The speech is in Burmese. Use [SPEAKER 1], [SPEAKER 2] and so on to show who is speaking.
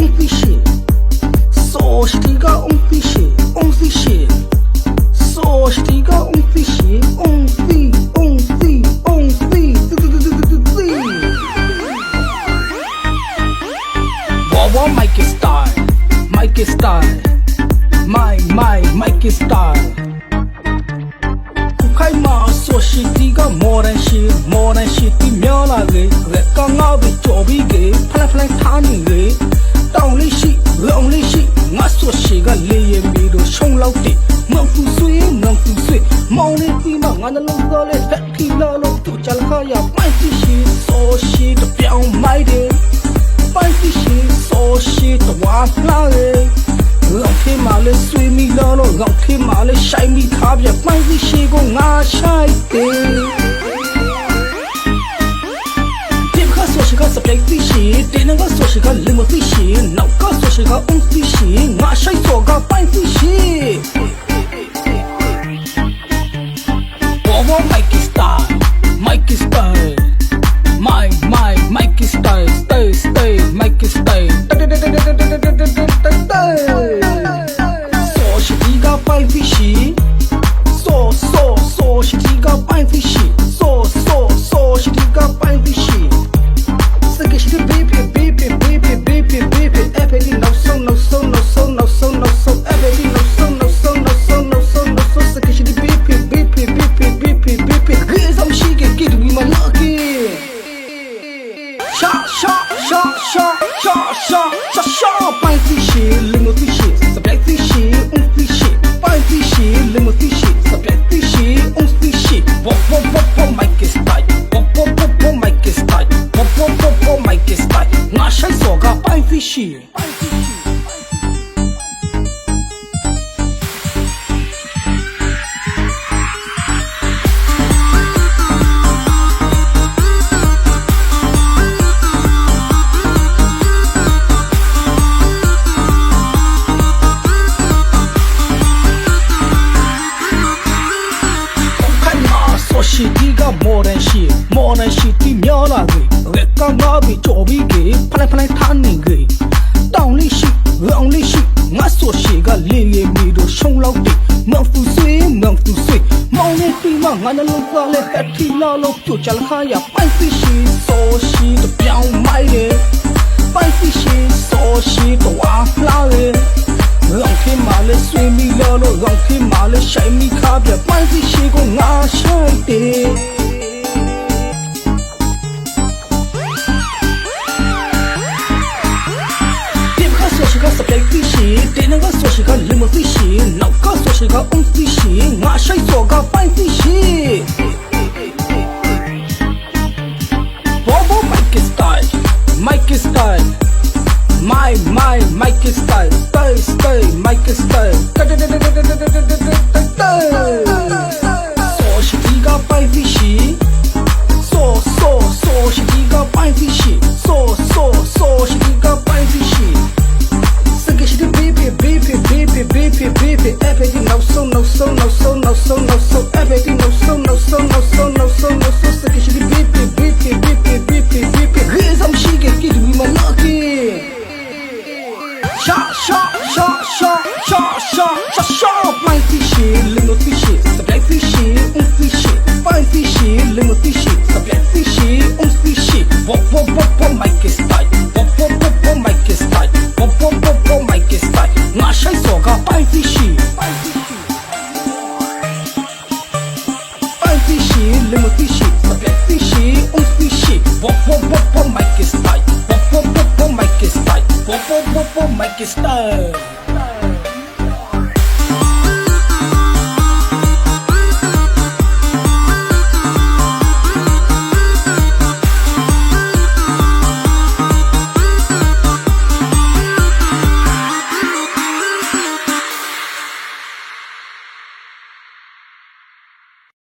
[SPEAKER 1] Um clichê, só estiga um clichê, um clichê, só estiga um clichê, um clichê, um clichê, um clichê. Wawa Mike Star, Mike Star, my my Mike Star. 开嘛？ ဆိုရှိတီက modern shit modern shit ဒီမျောလာလေရက်ကငါပြီးကြော်ပြီးကေဖလဖလထားနေလေတောင်းလေးရှိလုံလေးရှိငါဆိုရှိကလေရင်မီတို့ရှုံလောက်တယ်မောင်သူဆွေးမောင်သူဆွေးမောင်လေးဒီမှာငါနှလုံးသားလေးဖက်ခီလာလို့သူချလခါရပိုင်ရှိရှိဆိုရှိ င်းမိခါပြပိုင်ရှိရှိကိုငါရှိုက်တယ် Tim ka so shi ka sa play ti shi Tin nga so shi ka limo ti shi Nau ka so shi ka ung ti shi Nga shai so ka pai ti shi Bobo Mikey style Mikey style My, stai Naszej zoga pan wisi Și diga moren și ကြော်ပြီးကေဖလိုက်ဖလိုက်ထားနေကေတောင်းလေးရှိလောင်လေးရှိငါဆိုရှိကလေရမီတို့ရှုံလောက်တယ်မောင်ဖူဆွေးမောင်ဖူဆွေးမောင်လေးပြီးမှငါနှလုံးသားလေးဖက်ထီလာလို့ပြချလခါရပိုင်ဖီရှိဆိုရှိတပြောင်းမိုက်တယ်ပိုင်ဖီရှိဆိုရှိတော့ဝါလာတယ်လောင်ခေမာလေးဆွေးမိလို့လောင်ခေမာလေးရှိုင်းမိခါပြပိုင်ဖီရှိကိုငါရှိုက်တယ် style, Mike is style, style, style, Mike is style. So she diga pai fishy. So so so she diga pai fishy. So so so she diga pai fishy. Sangue de baby, baby, baby, baby, baby. Epic, não sou, não sou, não sou, não sou, não sou. Pakistan.